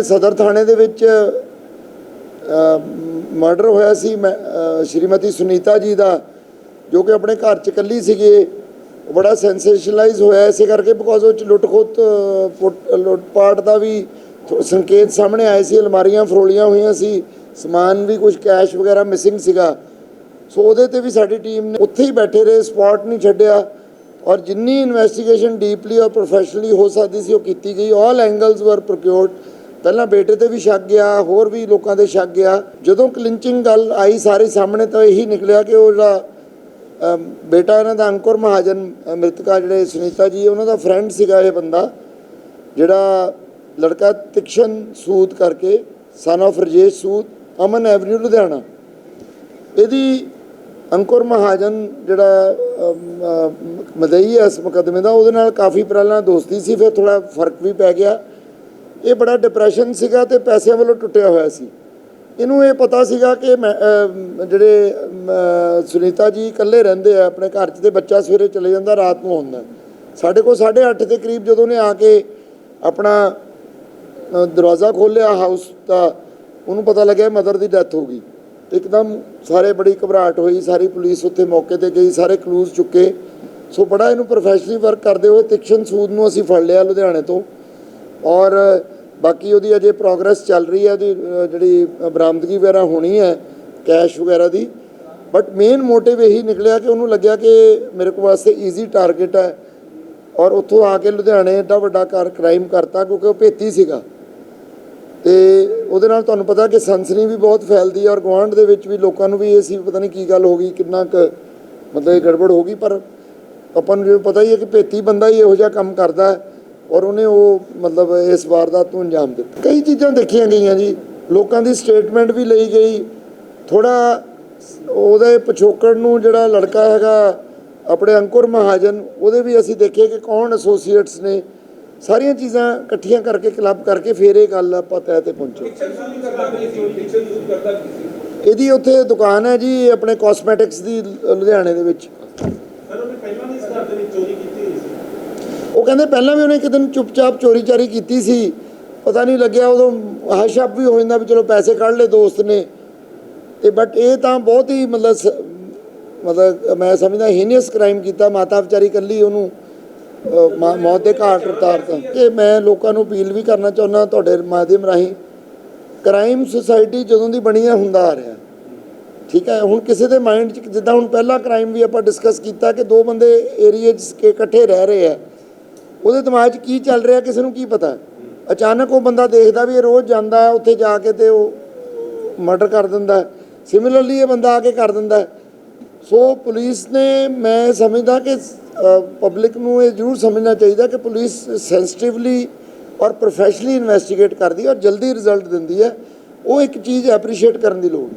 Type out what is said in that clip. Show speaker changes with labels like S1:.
S1: ਸਦਰ ਥਾਣੇ ਦੇ ਵਿੱਚ ਮਰਡਰ ਹੋਇਆ ਸੀ। ਮੈਂ ਸ਼੍ਰੀਮਤੀ ਸੁਨੀਤਾ ਜੀ ਦਾ ਜੋ ਕਿ ਆਪਣੇ ਘਰ ਚ ਇਕੱਲੀ ਸੀਗੇ। ਬੜਾ ਸੈਂਸੇਸ਼ਨਲਾਈਜ਼ ਹੋਇਆ ਇਸੇ ਕਰਕੇ ਬਿਕੋਜ਼ ਉਹ ਚ ਲੁੱਟ ਖੋਤ ਅ, ਲੁੱਟ ਪਾਟ ਦਾ ਵੀ ਥੋ- ਸੰਕੇਤ ਸਾਹਮਣੇ ਆਏ ਸੀ। ਅਲਮਾਰੀਆਂ ਫਰੋਲੀਆਂ ਹੋਈਆਂ ਸੀ। ਸਮਾਨ ਵੀ ਕੁਝ ਕੈਸ਼ ਵਗੈਰਾ ਮਿਸਿੰਗ ਸੀਗਾ। ਸੋ ਉਹਦੇ ਤੇ ਵੀ ਸਾਡੀ ਟੀਮ ਨੇ ਉੱਥੇ ਹੀ ਬੈਠੇ ਰਹੇ ਸਪੌਟ ਨਹੀਂ ਛੱਡਿਆ। ਔਰ ਜਿੰਨੀ ਇਨਵੈਸਟੀਗੇਸ਼ਨ ਡੀਪਲੀ ਔਰ ਪ੍ਰੋਫੈਸ਼ਨਲੀ ਹੋ ਸਕਦੀ ਸੀ ਉਹ ਕੀਤੀ ਗਈ। ਆਲ ਐਂਗਲਸ ਵਰ ਪ੍ਰੋਕਿਊਰਡ ਪਹਿਲਾਂ ਬੇਟੇ ਤੇ ਵੀ ਸ਼ੱਕ ਗਿਆ, ਹੋਰ ਵੀ ਲੋਕਾਂ ਦੇ ਸ਼ੱਕ ਗਿਆ। ਜਦੋਂ ਕਲਿੰਚਿੰਗ ਗੱਲ ਆਈ ਸਾਰੇ ਸਾਹਮਣੇ ਤਾਂ ਇਹੀ ਨਿਕਲਿਆ ਕਿ ਉਹ ਜਿਹੜਾ ਬੇਟਾ ਇਹਨਾਂ ਦਾ ਅੰਕੁਰ ਮਹਾਜਨ, ਮ੍ਰਿਤਕਾ ਜਿਹੜੇ ਸੁਨੀਤਾ ਜੀ, ਉਹਨਾਂ ਦਾ ਫਰੈਂਡ ਸੀਗਾ ਇਹ ਬੰਦਾ, ਜਿਹੜਾ ਲੜਕਾ ਤਿਕਸ਼ਨ ਸੂਦ ਕਰਕੇ son of Rajesh Sood Aman avenue Ludhiana. ਇਹਦੀ ਅੰਕੁਰ ਮਹਾਜਨ ਜਿਹੜਾ ਮਦਈ ਹੈ ਇਸ ਮੁਕੱਦਮੇ ਦਾ, ਉਹਦੇ ਨਾਲ ਕਾਫੀ ਪਹਿਲਾਂ ਦੋਸਤੀ ਸੀ, ਫਿਰ ਥੋੜਾ ਫ਼ਰਕ ਵੀ ਪੈ ਗਿਆ। ਇਹ ਬੜਾ ਡਿਪਰੈਸ਼ਨ ਸੀਗਾ ਤੇ ਪੈਸਿਆਂ ਵੱਲੋਂ ਟੁੱਟਿਆ ਹੋਇਆ ਸੀ। ਇਹਨੂੰ ਇਹ ਪਤਾ ਸੀਗਾ ਕਿ ਮੈਂ, ਜਿਹੜੇ ਸੁਨੀਤਾ ਜੀ ਇਕੱਲੇ ਰਹਿੰਦੇ ਆ ਆਪਣੇ ਘਰ 'ਚ ਤੇ ਬੱਚਾ ਸਵੇਰੇ ਚਲੇ ਜਾਂਦਾ ਰਾਤ ਨੂੰ ਆਉਂਦਾ। ਸਾਡੇ ਕੋਲ 8:30 ਦੇ ਕਰੀਬ ਜਦੋਂ ਨੇ ਆ ਕੇ ਆਪਣਾ ਦਰਵਾਜ਼ਾ ਖੋਲ੍ਹਿਆ ਹਾਊਸ ਦਾ ਉਹਨੂੰ ਪਤਾ ਲੱਗਿਆ ਮਦਰ ਦੀ ਡੈਥ ਹੋ ਗਈ। ਇੱਕਦਮ ਸਾਰੇ ਬੜੀ ਘਬਰਾਹਟ ਹੋਈ ਸਾਰੀ ਪੁਲਿਸ ਉੱਥੇ ਮੌਕੇ ਤੇ ਗਈ ਸਾਰੇ ਕਲੂਜ਼ ਚੁੱਕੇ। ਸੋ ਬੜਾ ਇਹਨੂੰ ਪ੍ਰੋਫੈਸ਼ਨਲੀ ਵਰਕ ਕਰਦੇ ਹੋਏ ਤਿਕਸ਼ਨ ਸੂਦ ਨੂੰ ਅਸੀਂ ਫੜ ਲਿਆ ਲੁਧਿਆਣੇ ਤੋਂ। ਔਰ ਬਾਕੀ ਉਹਦੀ ਅਜੇ ਪ੍ਰੋਗਰੈਸ ਚੱਲ ਰਹੀ ਹੈ, ਉਹਦੀ ਜਿਹੜੀ ਬਰਾਮਦਗੀ ਵਗੈਰਾ ਹੋਣੀ ਹੈ ਕੈਸ਼ ਵਗੈਰਾ ਦੀ। ਬਟ ਮੇਨ ਮੋਟਿਵ ਇਹੀ ਨਿਕਲਿਆ ਕਿ ਉਹਨੂੰ ਲੱਗਿਆ ਕਿ ਮੇਰੇ ਕੋਲ ਵਾਸਤੇ ਈਜ਼ੀ ਟਾਰਗੇਟ ਹੈ ਔਰ ਉੱਥੋਂ ਆ ਕੇ ਲੁਧਿਆਣੇ ਏਡਾ ਵੱਡਾ ਕਾਰ ਕ੍ਰਾਈਮ ਕਰਤਾ ਕਿਉਂਕਿ ਉਹ ਭੇਤੀ ਸੀਗਾ। ਤੇ ਉਹਦੇ ਨਾਲ ਤੁਹਾਨੂੰ ਪਤਾ ਕਿ ਸਨਸਨੀ ਵੀ ਬਹੁਤ ਫੈਲਦੀ ਹੈ ਔਰ ਗੁਆਂਢ ਦੇ ਵਿੱਚ ਵੀ ਲੋਕਾਂ ਨੂੰ ਵੀ ਇਹ ਸੀ, ਪਤਾ ਨਹੀਂ ਕੀ ਗੱਲ ਹੋ ਗਈ, ਕਿੰਨਾ ਕੁ ਮਤਲਬ ਇਹ ਗੜਬੜ ਹੋ ਗਈ, ਪਰ ਆਪਾਂ ਨੂੰ ਜਿਵੇਂ ਪਤਾ ਹੀ ਹੈ ਕਿ ਭੇਤੀ ਬੰਦਾ ਹੀ ਇਹੋ ਜਿਹਾ ਕੰਮ ਕਰਦਾ ਹੈ। ਔਰ ਉਹਨੇ ਉਹ ਮਤਲਬ ਇਸ ਵਾਰਦਾਤ ਨੂੰ ਅੰਜਾਮ ਦਿੱਤਾ। ਕਈ ਚੀਜ਼ਾਂ ਦੇਖੀਆਂ ਗਈਆਂ ਜੀ। ਲੋਕਾਂ ਦੀ ਸਟੇਟਮੈਂਟ ਵੀ ਲਈ ਗਈ। ਥੋੜਾ ਉਹਦੇ ਪਿਛੋਕੜ ਨੂੰ ਜਿਹੜਾ ਲੜਕਾ ਹੈਗਾ, ਆਪਣੇ ਅੰਕੁਰ ਮਹਾਜਨ, ਉਹਦੇ ਵੀ ਅਸੀਂ ਦੇਖੇ ਕਿ ਕੌਣ ਐਸੋਸੀਏਟਸ ਨੇ। ਸਾਰੀਆਂ ਚੀਜ਼ਾਂ ਇਕੱਠੀਆਂ ਕਰਕੇ ਕਲੱਬ ਕਰਕੇ ਫੇਰ ਇਹ ਗੱਲ ਆਪਾਂ ਤੈਅ ਤੇ ਪਹੁੰਚੇ। ਇਹਦੀ ਉੱਥੇ ਦੁਕਾਨ ਹੈ ਜੀ, ਆਪਣੇ ਕਾਸਮੈਟਿਕਸ ਦੀ, ਲੁਧਿਆਣੇ ਦੇ ਵਿੱਚ। ਉਹ ਕਹਿੰਦੇ ਪਹਿਲਾਂ ਵੀ ਉਹਨੇ ਇੱਕ ਦਿਨ ਚੁੱਪਚਾਪ ਚੋਰੀ ਚਾਰੀ ਕੀਤੀ ਸੀ। ਪਤਾ ਨਹੀਂ ਲੱਗਿਆ ਉਦੋਂ ਹਸ਼ਪ ਵੀ ਹੋ ਜਾਂਦਾ ਵੀ ਚਲੋ ਪੈਸੇ ਕੱਢ ਲਏ ਦੋਸਤ ਨੇ। ਤੇ ਬਟ ਇਹ ਤਾਂ ਬਹੁਤ ਹੀ ਮਤਲਬ ਸ- ਮਤਲਬ ਮੈਂ ਸਮਝਦਾ ਹੀਨੀਅਸ ਕ੍ਰਾਈਮ ਕੀਤਾ, ਮਾਤਾ ਵਿਚਾਰੀ ਕੱਲੀ ਉਹਨੂੰ ਮਾ- ਮੌਤ ਦੇ ਘਾਟ ਉਤਾਰਤਾ ਕਿ ਮੈਂ ਲੋਕਾਂ ਨੂੰ ਅਪੀਲ ਵੀ ਕਰਨਾ ਚਾਹੁੰਦਾ ਤੁਹਾਡੇ ਮਾਧਿਅਮ ਰਾਹੀਂ ਕ੍ਰਾਈਮ ਸੁਸਾਇਟੀ ਜਦੋਂ ਦੀ ਬਣੀ ਹੈ ਹੁੰਦਾ ਆ ਰਿਹਾ। ਠੀਕ ਹੈ, ਹੁਣ ਕਿਸੇ ਦੇ ਮਾਈਂਡ 'ਚ, ਜਿੱਦਾਂ ਹੁਣ ਪਹਿਲਾ ਕ੍ਰਾਈਮ ਵੀ ਆਪਾਂ ਡਿਸਕਸ ਕੀਤਾ ਕਿ ਦੋ ਬੰਦੇ ਏਰੀਏ 'ਚ ਇਕੱਠੇ ਰਹਿ ਰਹੇ ਆ। ਉਹਦੇ ਦਿਮਾਗ 'ਚ ਕੀ ਚੱਲ ਰਿਹਾ, ਕਿਸੇ ਨੂੰ ਕੀ ਪਤਾ? ਅਚਾਨਕ ਉਹ ਬੰਦਾ ਦੇਖਦਾ ਵੀ ਇਹ ਰੋਜ਼ ਜਾਂਦਾ ਉੱਥੇ ਜਾ ਕੇ ਤੇ ਉਹ ਮਰਡਰ ਕਰ ਦਿੰਦਾ ਸਿਮਿਲਰਲੀ ਇਹ ਬੰਦਾ ਆ ਕੇ ਕਰ ਦਿੰਦਾ ਸੋ ਪੁਲਿਸ ਨੇ, ਮੈਂ ਸਮਝਦਾ ਕਿ ਪਬਲਿਕ ਨੂੰ ਇਹ ਜ਼ਰੂਰ ਸਮਝਣਾ ਚਾਹੀਦਾ ਕਿ ਪੁਲਿਸ ਸੈਂਸਿਟਿਵਲੀ ਔਰ ਪ੍ਰੋਫੈਸ਼ਨਲੀ ਇਨਵੈਸਟੀਗੇਟ ਕਰਦੀ ਹੈ ਔਰ ਜਲਦੀ ਰਿਜ਼ਲਟ ਦਿੰਦੀ ਹੈ। ਉਹ ਇੱਕ ਚੀਜ਼ ਐਪਰੀਸ਼ੀਏਟ ਕਰਨ ਦੀ ਲੋੜ ਹੈ